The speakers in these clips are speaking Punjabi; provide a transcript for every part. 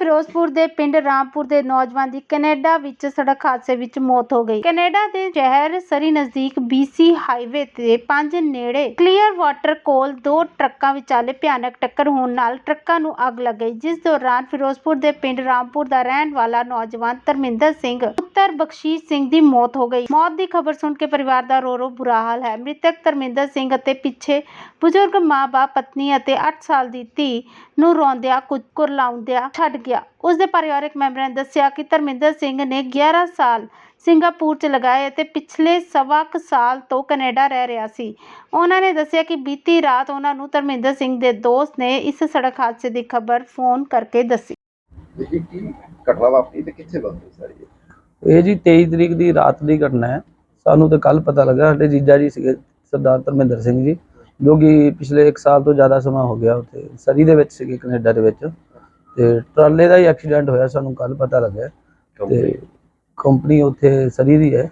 ਫਿਰੋਜ਼ਪੁਰ ਦੇ ਪਿੰਡ ਰਾਮਪੁਰ ਦੇ ਨੌਜਵਾਨ ਦੀ ਕੈਨੇਡਾ ਵਿੱਚ ਸੜਕ ਹਾਦਸੇ ਵਿੱਚ ਮੌਤ ਹੋ ਗਈ। ਕੈਨੇਡਾ ਦੇ ਸ਼ਹਿਰ ਸਰੀ ਨਜ਼ਦੀਕ BC ਹਾਈਵੇ ਤੇ ਪੰਜ ਨੇੜੇ ਕਲੀਅਰ ਵਾਟਰ ਕੋਲ ਦੋ ਟਰੱਕਾਂ ਵਿਚਾਲੇ ਭਿਆਨਕ ਟੱਕਰ ਹੋਣ ਨਾਲ ਟਰੱਕਾਂ ਨੂੰ ਅੱਗ ਲੱਗ ਗਈ। ਜਿਸ ਦੌਰਾਨ ਫਿਰੋਜ਼ਪੁਰ ਦੇ ਪਿੰਡ ਰਾਮਪੁਰ ਦਾ ਰਹਿਣ ਵਾਲਾ ਨੌਜਵਾਨ ਧਰਮਿੰਦਰ ਸਿੰਘ ਪੁੱਤਰ ਬਖਸ਼ੀਸ਼ ਸਿੰਘ ਦੀ ਮੌਤ ਹੋ ਗਈ। ਮੌਤ ਦੀ ਖਬਰ ਸੁਣ ਕੇ ਪਰਿਵਾਰ ਦਾ ਰੋ ਰੋ ਬੁਰਾ ਹਾਲ ਹੈ। ਮ੍ਰਿਤਕ ਧਰਮਿੰਦਰ ਸਿੰਘ ਅਤੇ ਪਿੱਛੇ ਬਜ਼ੁਰਗ ਮਾਂ-ਬਾਪ, ਪਤਨੀ ਅਤੇ 8 ਸਾਲ ਦੀ ਧੀ ਨੂੰ ਰੋਂਦਿਆਂ ਕੁਝ ਕੁਰਲਾਉਂਦਿਆਂ ਛੱਡ ਗਿਆ। ਉਸ ਦੇ ਪਰਿਵਾਰਕ ਮੈਂਬਰਾਂ ਨੇ ਦੱਸਿਆ ਕਿ ਧਰਮਿੰਦਰ ਸਿੰਘ ਨੇ 11 ਸਾਲ ਸਿੰਗਾਪੁਰ 'ਚ ਲਗਾਏ ਅਤੇ ਪਿਛਲੇ ਸਵਾ ਕੁ ਸਾਲ ਤੋਂ ਕੈਨੇਡਾ ਰਹਿ ਰਿਹਾ ਸੀ। ਉਹਨਾਂ ਨੇ ਦੱਸਿਆ ਕਿ ਬੀਤੀ ਰਾਤ ਉਹਨਾਂ ਨੂੰ ਧਰਮਿੰਦਰ ਸਿੰਘ ਦੇ ਦੋਸਤ ਨੇ ਇਸ ਸੜਕ ਹਾਦਸੇ ਦੀ ਖਬਰ ਫੋਨ ਕਰਕੇ ਦੱਸੀ। ਜੀ ਕੀ ਘਟਨਾ ਵਾਪਰੀ ਤੇ ਕਿੱਥੇ ਵਾਪਰੀ ਸਾਰੀ ਇਹ? ਇਹ ਜੀ 23 ਤਰੀਕ ਦੀ ਰਾਤ ਦੀ ਘਟਨਾ ਹੈ। ਸਾਨੂੰ ਤਾਂ ਕੱਲ ਪਤਾ ਲੱਗਾ ਸਾਡੇ ਜੀਜਾ ਜੀ ਸੀਗੇ ਸਰਦਾਰ ਧਰਮਿੰਦਰ ਸਿੰਘ ਜੀ ਜੋ ਕਿ ਪਿਛਲੇ 1 ਸਾਲ ਤੋਂ ਜ਼ਿਆਦਾ ਸਮਾਂ ਹੋ ਗਿਆ ਉੱਥੇ ਸਰੀ ਦੇ ਵਿੱਚ ਸੀਗੇ ਕੈਨੇਡਾ ਦੇ ਵਿੱਚ। ਤੇ ਟਰਾਲੇ ਦਾ ਹੀ ਐਕਸੀਡੈਂਟ ਹੋਇਆ ਸਾਨੂੰ ਕੱਲ ਪਤਾ ਲੱਗਾ ਤੇ ਕੰਪਨੀ ਉੱਥੇ ਸਰੀ ਦੀ ਹੈ।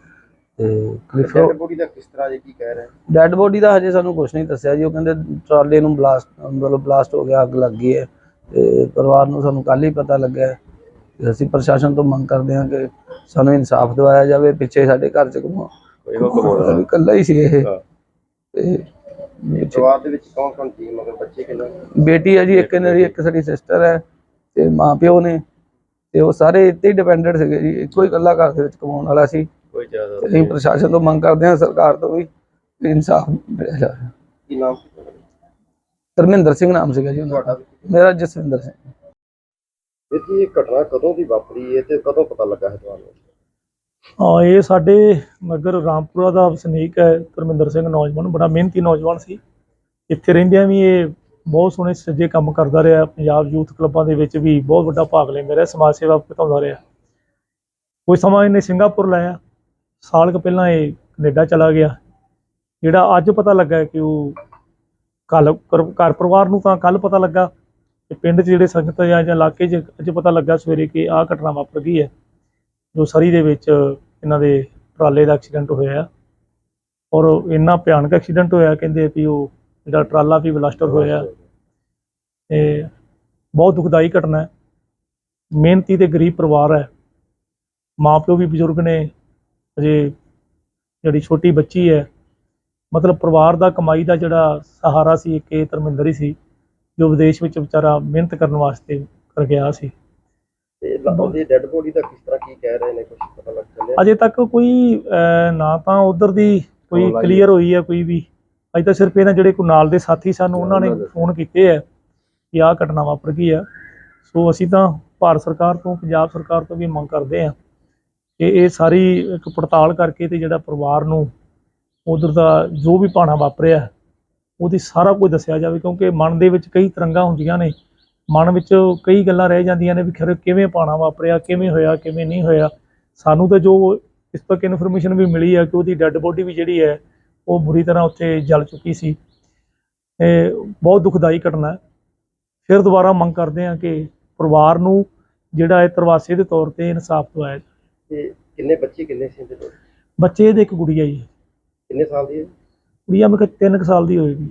ਤੇ ਕਲਿਫੋ ਡੈਡ ਬੋਡੀ ਦਾ ਕਿਸ ਤਰ੍ਹਾਂ ਜੀ ਕੀ ਕਹਿ ਰਹੇ ਡੈੱਡ ਬੋਡੀ ਦਾ ਹਜੇ ਸਾਨੂੰ ਕੁਝ ਨਹੀਂ ਦੱਸਿਆ ਜੀ। ਉਹ ਕਹਿੰਦੇ ਟਰਾਲੇ ਨੂੰ ਬਲਾਸਟ ਮਤਲਬ ਬਲਾਸਟ ਹੋ ਗਿਆ ਅੱਗ ਲੱਗ ਗਈ ਹੈ। ਤੇ ਪਰਿਵਾਰ ਨੂੰ ਸਾਨੂੰ ਕੱਲ ਹੀ ਪਤਾ ਲੱਗਾ ਅਸੀਂ ਪ੍ਰਸ਼ਾਸਨ ਤੋਂ ਮੰਗ ਕਰਦੇ ਹਾਂ ਕਿ ਸਾਨੂੰ ਇਨਸਾਫ ਦਿਵਾਇਆ ਜਾਵੇ ਪਿੱਛੇ ਸਾਡੇ ਘਰ ਚ ਕਮਾ ਹੋਣਾ ਇਕੱਲਾ ਹੀ ਸੀ ਇਹ। ਹਾਂ। ਤੇ ਪਰਿਵਾਰ ਦੇ ਵਿੱਚ ਕੌਣ ਕੌਣ ਸੀ? ਮਗਰ ਬੱਚੇ ਕਿੰਨੇ? ਬੇਟੀ ਹੈ ਜੀ ਇੱਕ ਇਹਨਾਂ ਦੀ ਇੱਕ ਸਾਡੀ ਸਿਸਟਰ ਹੈ ਤੇ ਮਾਂ ਪਿਓ ਨੇ। ਤੇ ਉਹ ਸਾਰੇ ਇੱਥੇ ਹੀ ਡਿਪੈਂਡੈਂਟ ਸੀਗੇ ਜੀ ਇੱਕੋ ਹੀ ਇਕੱਲਾ ਘਰ ਦੇ ਵਿੱਚ ਕਮਾਉਣ ਵਾਲਾ ਸੀ। ਕੋਈ ਜ਼ਿਆਦਾ ਤੇ ਅਸੀਂ ਪ੍ਰਸ਼ਾਸਨ ਤੋਂ ਮੰਗ ਕਰਦੇ ਹਾਂ ਸਰਕਾਰ ਤੋਂ ਵੀ ਇਨਸਾਫ ਮਿਲਿਆ ਜਾਵੇ। ਕੀ ਨਾਮ? ਧਰਮਿੰਦਰ ਸਿੰਘ ਨਾਮ ਸੀਗਾ ਜੀ ਤੁਹਾਡਾ ਮੇਰਾ ਜਸਵਿੰਦਰ ਸਿੰਘ। ਵੀਰ ਜੀ ਇਹ ਘਟਨਾ ਕਦੋਂ ਦੀ ਵਾਪਰੀ ਹੈ ਤੇ ਕਦੋਂ ਪਤਾ ਲੱਗਾ ਹੈ ਤੁਹਾਨੂੰ? ਹਾਂ, ਇਹ ਸਾਡੇ ਨਗਰ ਰਾਮਪੁਰਾ ਦਾ ਵਸਨੀਕ ਹੈ ਧਰਮਿੰਦਰ ਸਿੰਘ ਨੌਜਵਾਨ, ਬੜਾ ਮਿਹਨਤੀ ਨੌਜਵਾਨ ਸੀ। ਇੱਥੇ ਰਹਿੰਦਿਆਂ ਵੀ ਇਹ ਬਹੁਤ ਸੋਹਣੇ ਸੱਜੇ ਕੰਮ ਕਰਦਾ ਰਿਹਾ, ਪੰਜਾਬ ਯੂਥ ਕਲੱਬਾਂ ਦੇ ਵਿੱਚ ਵੀ ਬਹੁਤ ਵੱਡਾ ਭਾਗ ਲੈਂਦਾ ਰਿਹਾ, ਸਮਾਜ ਸੇਵਾ ਘਟਾਉਂਦਾ ਰਿਹਾ। ਕੋਈ ਸਮਾਂ ਇਹਨੇ ਸਿੰਗਾਪੁਰ ਲਾਇਆ। ਸਾਲ ਕੁ ਪਹਿਲਾਂ ਇਹ ਕੈਨੇਡਾ ਚਲਾ ਗਿਆ। ਜਿਹੜਾ ਅੱਜ ਪਤਾ ਲੱਗਾ ਕਿ ਉਹ ਕੱਲ ਘਰ ਪਰਿਵਾਰ ਨੂੰ ਤਾਂ ਕੱਲ ਪਤਾ ਲੱਗਾ। ਤੇ ਪਿੰਡ 'ਚ ਜਿਹੜੇ ਸੰਗਤ ਜਾਂ ਜਾਂ ਇਲਾਕੇ 'ਚ ਅੱਜ ਪਤਾ ਲੱਗਾ ਸਵੇਰੇ ਕਿ ਆਹ ਘਟਨਾ ਵਾਪਰ ਗਈ ਹੈ, ਜੋ ਸਰੀ ਦੇ ਵਿੱਚ ਇਹਨਾਂ ਦੇ ਟਰਾਲੇ ਦਾ ਐਕਸੀਡੈਂਟ ਹੋਇਆ ਔਰ ਇੰਨਾ ਭਿਆਨਕ ਐਕਸੀਡੈਂਟ ਹੋਇਆ, ਕਹਿੰਦੇ ਵੀ ਉਹ ਜਿਹੜਾ ਟਰਾਲਾ ਵੀ ਬਲਾਸਟਰ ਹੋਇਆ। ਤੇ ਬਹੁਤ ਦੁਖਦਾਈ ਘਟਨਾ ਹੈ। ਮਿਹਨਤੀ ਤੇ ਗਰੀਬ ਪਰਿਵਾਰ ਹੈ। ਮਾਪਿਓ ਵੀ ਬਜ਼ੁਰਗ ਨੇ, ਅਜੇ ਜਿਹੜੀ ਛੋਟੀ ਬੱਚੀ ਹੈ, ਮਤਲਬ ਪਰਿਵਾਰ ਦਾ ਕਮਾਈ ਦਾ ਜਿਹੜਾ ਸਹਾਰਾ ਸੀ, ਇੱਕ ਇਹ ਧਰਮਿੰਦਰ ਹੀ ਸੀ। ਜੋ ਵਿਦੇਸ਼ ਵਿੱਚ ਵਿਚਾਰਾ ਮਿਹਨਤ ਕਰਨ ਵਾਸਤੇ ਕਰ ਗਿਆ ਸੀ। ਤੇ ਉਹਦੀ ਡੈਡ ਬੋਡੀ ਦਾ ਕਿਸ ਤਰ੍ਹਾਂ ਕੀ ਕਹਿ ਰਹੇ ਨੇ ਕੁਝ ਪਤਾ ਲੱਗ ਚੱਲਿਆ? ਅਜੇ ਤੱਕ ਕੋਈ ਅਹ, ਨਾ ਤਾਂ ਉਧਰ ਦੀ ਕੋਈ Call ਆਈ ਕਲੀਅਰ ਹੋਈ ਹੈ ਕੋਈ ਵੀ। ਅਜੇ ਤਾਂ ਸਿਰਫ ਇਹਨਾਂ ਜਿਹੜੇ ਕੋਈ ਨਾਲ ਦੇ ਸਾਥੀ ਸਨ ਉਹਨਾਂ ਨੇ ਉਹਨਾਂ ਦੇ। ਫੋਨ ਕੀਤੇ ਹੈ ਕਿ ਆਹ ਘਟਨਾ ਵਾਪਰ ਗਈ ਹੈ ਸੋ ਅਸੀਂ ਤਾਂ ਭਾਰਤ ਸਰਕਾਰ ਤੋਂ ਪੰਜਾਬ ਸਰਕਾਰ ਤੋਂ ਵੀ ਮੰਗ ਕਰਦੇ ਹਾਂ ਕਿ ਇਹ ਸਾਰੀ ਇੱਕ ਪੜਤਾਲ ਕਰਕੇ ਤੇ ਜਿਹੜਾ ਪਰਿਵਾਰ ਨੂੰ ਉਧਰ ਦਾ ਜੋ ਵੀ ਭਾਣਾ ਵਾਪਰਿਆ ਉਹਦੀ ਸਾਰਾ ਕੁਝ ਦੱਸਿਆ ਜਾਵੇ ਕਿਉਂਕਿ ਮਨ ਦੇ ਵਿੱਚ ਕਈ ਤਰੰਗਾਂ ਹੁੰਦੀਆਂ ਨੇ। ਮਨ ਵਿੱਚ ਕਈ ਗੱਲਾਂ ਰਹਿ ਜਾਂਦੀਆਂ ਨੇ ਵੀ ਖਰੇ ਕਿਵੇਂ ਪਾਣਾ ਵਾਪਰਿਆ ਕਿਵੇਂ ਹੋਇਆ ਕਿਵੇਂ ਨਹੀਂ ਹੋਇਆ। ਸਾਨੂੰ ਤਾਂ ਜੋ ਇਸ ਤੱਕ ਇਨਫੋਰਮੇਸ਼ਨ ਵੀ ਮਿਲੀ ਹੈ ਕਿ ਉਹਦੀ ਡੈੱਡ ਬੋਡੀ ਵੀ ਜਿਹੜੀ ਹੈ ਉਹ ਬੁਰੀ ਤਰ੍ਹਾਂ ਉੱਥੇ ਜਲ ਚੁੱਕੀ ਸੀ। ਇਹ ਬਹੁਤ ਦੁਖਦਾਈ ਘਟਨਾ ਹੈ। ਫਿਰ ਦੁਬਾਰਾ ਮੰਗ ਕਰਦੇ ਹਾਂ ਕਿ ਪਰਿਵਾਰ ਨੂੰ ਜਿਹੜਾ ਹੈ ਤਰਵਾਸੇ ਦੇ ਤੌਰ ਤੇ ਇਨਸਾਫ ਦਿਵਾਇਆ ਜਾਵੇ। ਤੇ ਕਿੰਨੇ ਬੱਚੇ ਕਿੰਨੇ ਸੀ ਇਹਦੇ ਕੋਲ? ਬੱਚੇ ਦੇ ਇੱਕ ਗੁੜੀਆ ਜੀ। ਕਿੰਨੇ ਸਾਲ ਦੀ ਹੈ? ਕੁੜੀਆ ਮੈਂ ਕਿਹਾ 3 ਸਾਲ ਦੀ ਹੋਏਗੀ।